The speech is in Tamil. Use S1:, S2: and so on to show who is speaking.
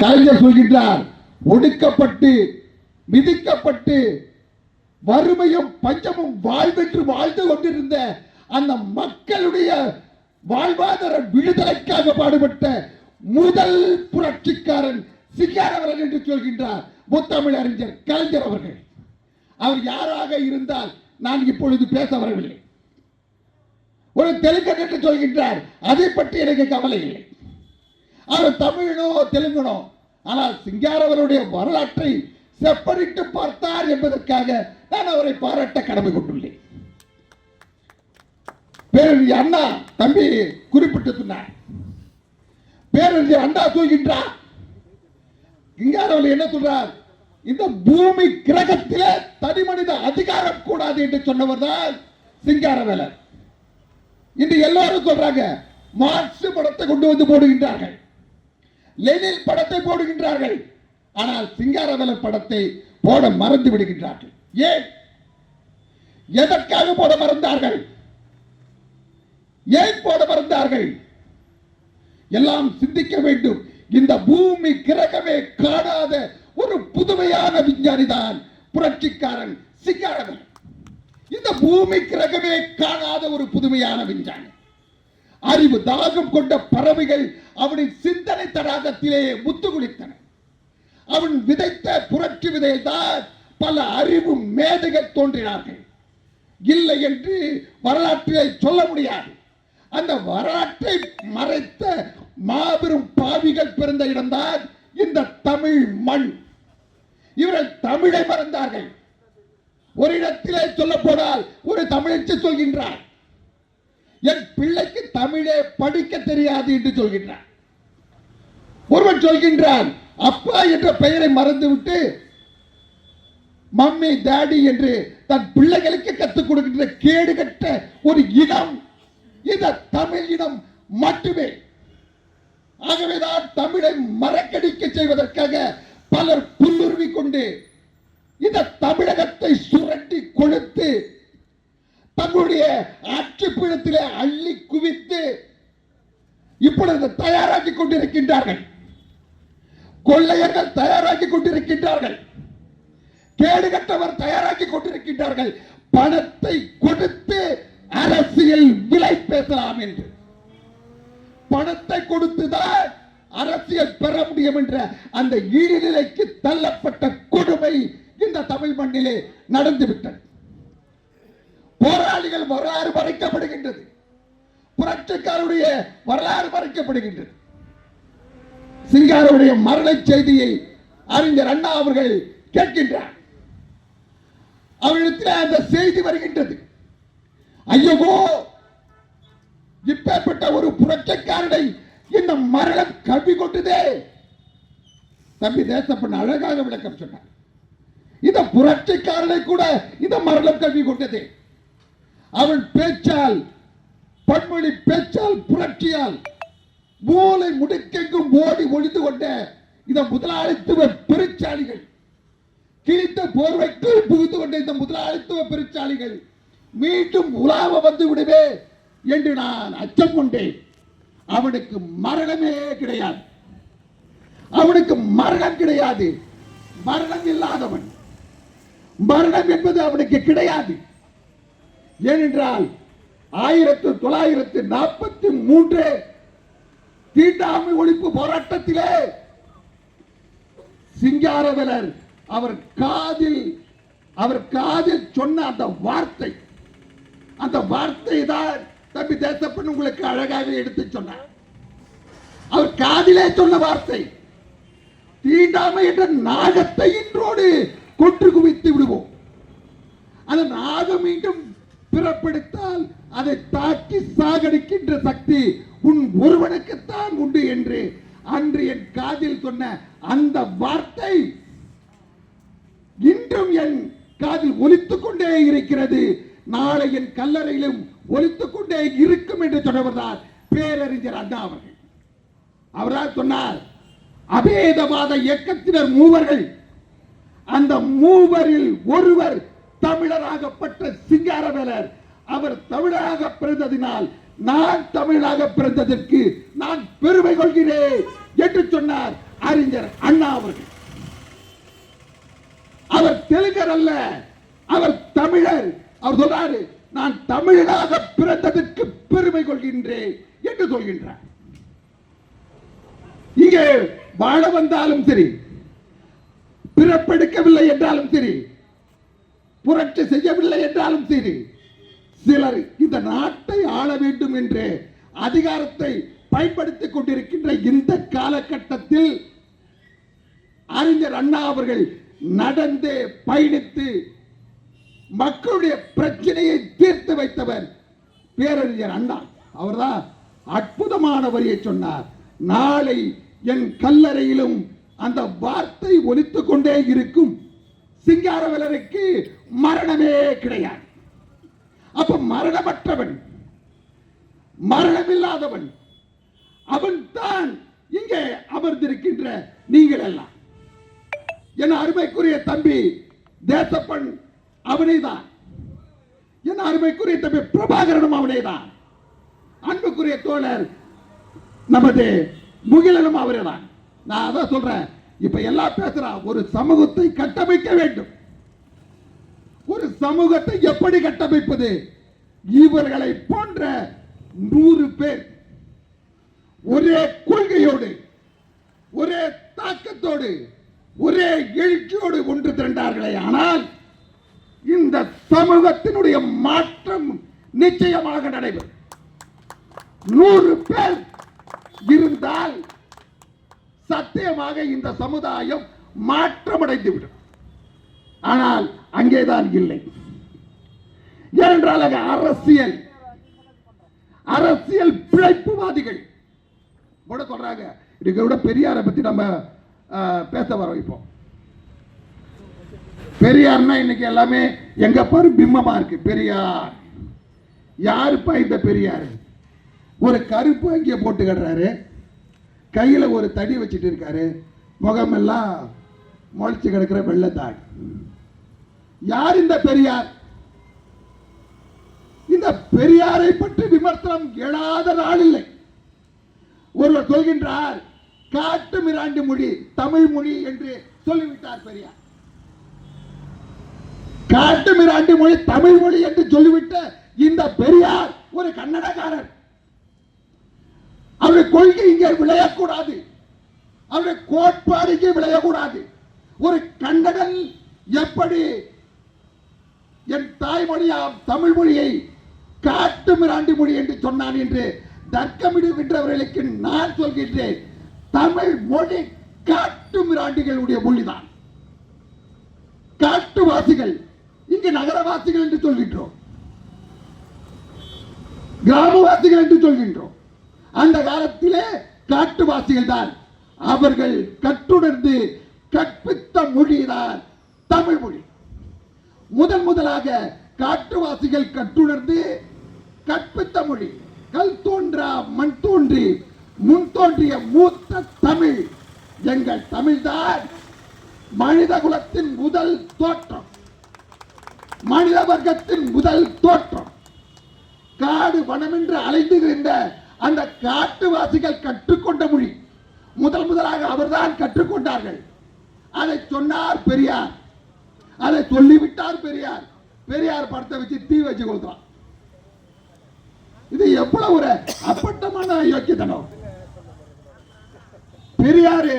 S1: கலைஞர் சொல்கின்றார் ஒடுக்கப்பட்டு மிதிக்கப்பட்டு வறுமையும் பஞ்சமும் வாழ்வென்று வாழ்ந்து கொண்டிருந்த அந்த மக்களுடைய வாழ்வாதார விடுதலைக்காக பாடுபட்ட முதல் புரட்சிக்காரன் சிங்காரவரன் என்று சொல்கின்றார் முத்தமிழ் அறிஞர் கலைஞர் அவர்கள். அவர் யாராக இருந்தால் நான் இப்பொழுது பேச வரவில்லை. ஒரு தெலுங்கன் என்று சொல்கின்றார் அதை பற்றி எனக்கு கவலை இல்லை. அவர் தமிழனோ தெலுங்கனோ. ஆனால் சிங்காரவருடைய வரலாற்றை செப்பனிட்டு பார்த்தார் என்பதற்காக நான் அவரை பாராட்ட கடமை கொண்டுள்ளேன் பேரறிஞர் அண்ணா தம்பி குறிப்பிட்டு சொன்னார். பேரறிஞர் அண்ணா சொல்கின்றார் சிங்காரவர் என்ன சொல்றார்? இந்த பூமி கிரகத்திலே தனி மனித அதிகாரம் கூடாது என்று சொன்னவர் தான் சிங்காரவேலர். இன்று எல்லாரும் சொல்றாங்க மார்க்ஸ் படத்தை கொண்டு வந்து போடுகின்றார்கள். லெனின் படத்தை போடுகின்றார்கள். ஆனால் சிங்காரவேலர் படத்தை போட மறந்து விடுகின்றார்கள். ஏன்? எதற்காக போட மறந்தார்கள்? ஏன் போட மறந்தார்கள்? எல்லாம் சிந்திக்க வேண்டும். இந்த பூமி கிரகமே காணாத ஒரு புதுமையான விஞ்ஞானி தான் புரட்சிக்காரன் சிங்காரவன் இந்த பூமி கிரகமே காணாத ஒரு புதுமையான விஞ்ஞானி. அறிவு தாகம் கொண்ட பறவைகள் அவனின் சிந்தனை தடாகத்திலே முத்து குளித்தன அவன் விதைத்த புரட்சி விதையை தான் பல அறிவு மேதைகள் தோன்றினார்கள். இல்லை என்று வரலாற்றை சொல்ல முடியாது. அந்த வரலாற்றை மறைத்த மாபெரும் பாவிகள் பிறந்த இடம்தான் இந்த தமிழ் மண். இவர்கள் தமிழை மறந்தார்கள். ஒரு இடத்திலே சொல்ல போனால் ஒரு தமிழச்சு சொல்கின்றார். படிக்க தெரியாது என்று சொல்கின்றான். ஒருவன் சொல்கின்றான் அப்பா என்ற பெயரை மறந்துவிட்டு மம்மி டாடி என்று தன் பிள்ளைகளுக்கு கற்றுக் கொடுக்கின்ற கேடு கட்ட ஒரு இனம் இந்த தமிழ் இனம் மட்டுமே. ஆகவேதான் தமிழை மறக்கடிக்க செய்வதற்காக பலர் புல்லுருவி கொண்டு இந்த தமிழகத்தை சுரண்டி கொழுத்து தங்களுடைய ஆட்சி பீடத்திலே அள்ளி குவித்து இப்பொழுது தயாராக்கி கொண்டிருக்கின்றார்கள். கொள்ளையர்கள் தயாராக்கி கொண்டிருக்கின்றார்கள். கேடு கட்டவர் தயாராக்கி கொண்டிருக்கின்றார்கள். பணத்தை கொடுத்து அரசியல் விலை பேசலாம் என்று. பணத்தை கொடுத்துதான் அரசியல் பெற முடியும் என்ற அந்த இழிநிலைக்கு தள்ளப்பட்ட கொடுமை இந்த தமிழ் மண்ணிலே நடந்துவிட்டது. போராளிகள் வரலாறு மறைக்கப்படுகின்றது. புரட்சிக்காருடைய வரலாறு மறைக்கப்படுகின்றது. சிங்காருடைய மரண செய்தியை அறிஞர் அண்ணா அவர்கள் கேட்கின்றார். அவரிடத்தில் அந்த செய்தி வருகின்றது. ஐயோ இப்பேற்பட்ட ஒரு புரட்சிக்காரனை இந்த மரணம் கல்வி கொண்டதே தம்பி தேசப்பண்ண அழகாக விளக்கம் சொன்னார். இந்த புரட்சிக்காரனை கூட இந்த மரணம் கல்வி கொண்டதே அவன் பேச்சால் பன்மொழி பேச்சால் புரட்சியால் மூளை முடுக்கெங்கும் ஓடி ஒழித்து கொண்ட இந்த முதலாளித்துவ பெருச்சாளிகள் கிழித்த போர்வைக்குள் புகுந்து கொண்ட இந்த முதலாளித்துவ பெருச்சாளிகள் மீண்டும் உலாவ வந்து விடுவே என்று நான் அச்சம் கொண்டேன். அவனுக்கு மரணமே கிடையாது. அவனுக்கு மரணம் கிடையாது. மரணம் இல்லாதவன். மரணம் என்பது அவனுக்கு கிடையாது. ஏனென்றால் ஆயிரத்து தொள்ளாயிரத்து நாற்பத்தி மூன்று தீண்டாமை ஒழிப்பு போராட்டத்திலே சிங்காரவேலர் அவர் காதில் அவர் காதில் சொன்ன அந்த வார்த்தை அந்த வார்த்தை தான் தம்பி தேசப்பன் உங்களுக்கு அழகாக எடுத்து சொன்னார். அவர் காதிலே சொன்ன வார்த்தை தீண்டாமை என்ற நாகத்தை இன்றோடு கொன்று குவித்து விடுவோம். அந்த நாகம் மீண்டும் பிறப்பெடுத்தால் அதை தாக்கி சாகடிக்கின்ற சக்தி உன் ஒருவனுக்குத்தான் உண்டு என்று அன்று என் காதில் சொன்ன அந்த வார்த்தை இன்றும் என் காதில் ஒலித்துக் கொண்டே இருக்கிறது. நாளை என் கல்லறையிலும் ஒலித்துக் கொண்டே இருக்கும் என்று சொன்னவர்தான் பேரறிஞர் அண்ணா அவர்கள். அவரால் சொன்னார் அபேதவாத இயக்கத்தினர் மூவர்கள் அந்த மூவரில் ஒருவர் தமிழராகப்பட்ட சிங்காரவேலர் அவர் தமிழராக பிறந்ததினால் நான் தமிழாக பிறந்ததற்கு நான் பெருமை கொள்கிறேன் என்று சொன்னார் அறிஞர் அண்ணா அவர்கள். அவர் தெலுங்கர் அல்ல அவர் தமிழர். அவர் சொல்றாரு நான் தமிழனாக பிறந்ததற்கு பெருமை கொள்கின்றேன் என்று சொல்கின்றார். இங்கே வாழ வந்தாலும் சரி பிறப்பெடுக்கவில்லை என்றாலும் சரி புரட்சி செய்யவில்லை என்றாலும் சரி சிலர் இந்த நாட்டை ஆள வேண்டும் என்று அதிகாரத்தை பயன்படுத்திக் கொண்டிருக்கின்ற இந்த காலகட்டத்தில் அறிஞர் அண்ணா அவர்கள் நடந்து பயணித்து மக்களுடைய பிரச்சனையை தீர்த்து வைத்தவர் பேரறிஞர் அண்ணா. அவர்தான் அற்புதமான வரியை சொன்னார். நாளை என் கல்லறையிலும் அந்த வார்த்தை ஒலித்துக் கொண்டே இருக்கும். சிங்காரவேலருக்கு மரணமே கிடையாது. அப்ப மரணமற்றவன் மரணமில்லாதவன் அவன் தான் இங்கே அமர்ந்திருக்கின்ற நீங்கள் எல்லாம். என் அருமைக்குரிய தம்பி தேசப்பன் அவனைதான். என் அருமைக்குரிய தம்பி பிரபாகரனும் அவனே தான் அன்புக்குரிய தோழர் நமது முகிலனும் அவரேதான். நான் அதான் சொல்றேன் இப்ப எல்லாம் பேசுறான் ஒரு சமூகத்தை கட்டமைக்க வேண்டும். ஒரு சமூகத்தை எப்படி கட்டமைப்பது? இவர்களை போன்ற நூறு பேர் ஒரே கொள்கையோடு ஒரே தாக்கத்தோடு ஒரே எழுச்சியோடு ஒன்று திரண்டார்களே ஆனால் இந்த சமூகத்தினுடைய மாற்றம் நிச்சயமாக நடைபெறும். நூறு பேர் இருந்தால் சத்தியமாக இந்த சமுதாயம் மாற்றமடைந்து விடும் ஆனால் அங்கேதான் இல்லை. ஏனென்றால் அரசியல் அரசியல் பிழைப்புவாதிகள். கூட சொல்றாங்க இதுக்கு விட பெரியாரை பத்தி நம்ம பேச வர இப்போ. பெரியார்னா இன்னைக்கு எல்லாமே எங்க பாரு பிம்மமா இருக்கு. பெரியார். யாருப்பா இந்த பெரியார்? ஒரு கருப்பு அங்கே போட்டுக்கிடுறாரு கையில ஒரு தடி வச்சுட்டு இருக்காரு. முகமெல்லாம் முளைச்சு கிடக்கிற வெள்ளத்தாடி யார் இந்த பெரியார்? இந்த பெரியாரை பற்றி விமர்சனம் எழாத நாள் இல்லை. ஒருவர் சொல்கின்றார் காட்டு மிராண்டி மொழி தமிழ் மொழி என்று சொல்லிவிட்டார் பெரியார். காட்டு மிராண்டி மொழி தமிழ் மொழி என்று சொல்லிவிட்ட இந்த பெரியார் ஒரு கன்னடக்காரர் அவருடைய கொள்கை இங்கே விளையக்கூடாது. அவருடைய கோட்பாடுக்கு விளையக்கூடாது. ஒரு கண்டகன் எப்படி என் தாய்மொழியாம் தமிழ் மொழியை காட்டு மிராண்டி மொழி என்று சொன்னான் என்று தர்க்கமிடுகின்றவர்களுக்கு நான் சொல்கின்றேன். தமிழ் மொழி காட்டு மிராண்டிகளுடைய மொழிதான். காட்டுவாசிகள் இங்கு நகரவாசிகள் என்று சொல்கின்றோம். கிராமவாசிகள் என்று சொல்கின்றோம். அந்த காலத்திலே காட்டுவாசிகள் தான் அவர்கள் கற்றுணர்ந்து கற்பித்த மொழிதான் தமிழ் மொழி. முதன் முதலாக காட்டுவாசிகள் கற்றுணர்ந்து கற்பித்த மொழி. கல் தோன்றா மண் தோன்றி முன் தோன்றிய மூத்த தமிழ். எங்கள் தமிழ்தான் மனித குலத்தின் முதல் தோற்றம். மனித வர்க்கத்தின் முதல் தோற்றம். காடு வனம் என்று அலைந்துகின்ற அந்த காட்டுவாசிகள் கற்றுக்கொண்ட மொழி. முதல் முதலாக அவர்தான் கற்றுக்கொண்டார்கள். அதை சொன்னார் பெரியார். அதை சொல்லிவிட்டார் பெரியார். பெரியார் படத்தை வச்சு தீ வச்சு கொடுத்தான் இது எவ்வளவு ஒரு அப்பட்டமான யோக்கியத்தனம் பெரியாரு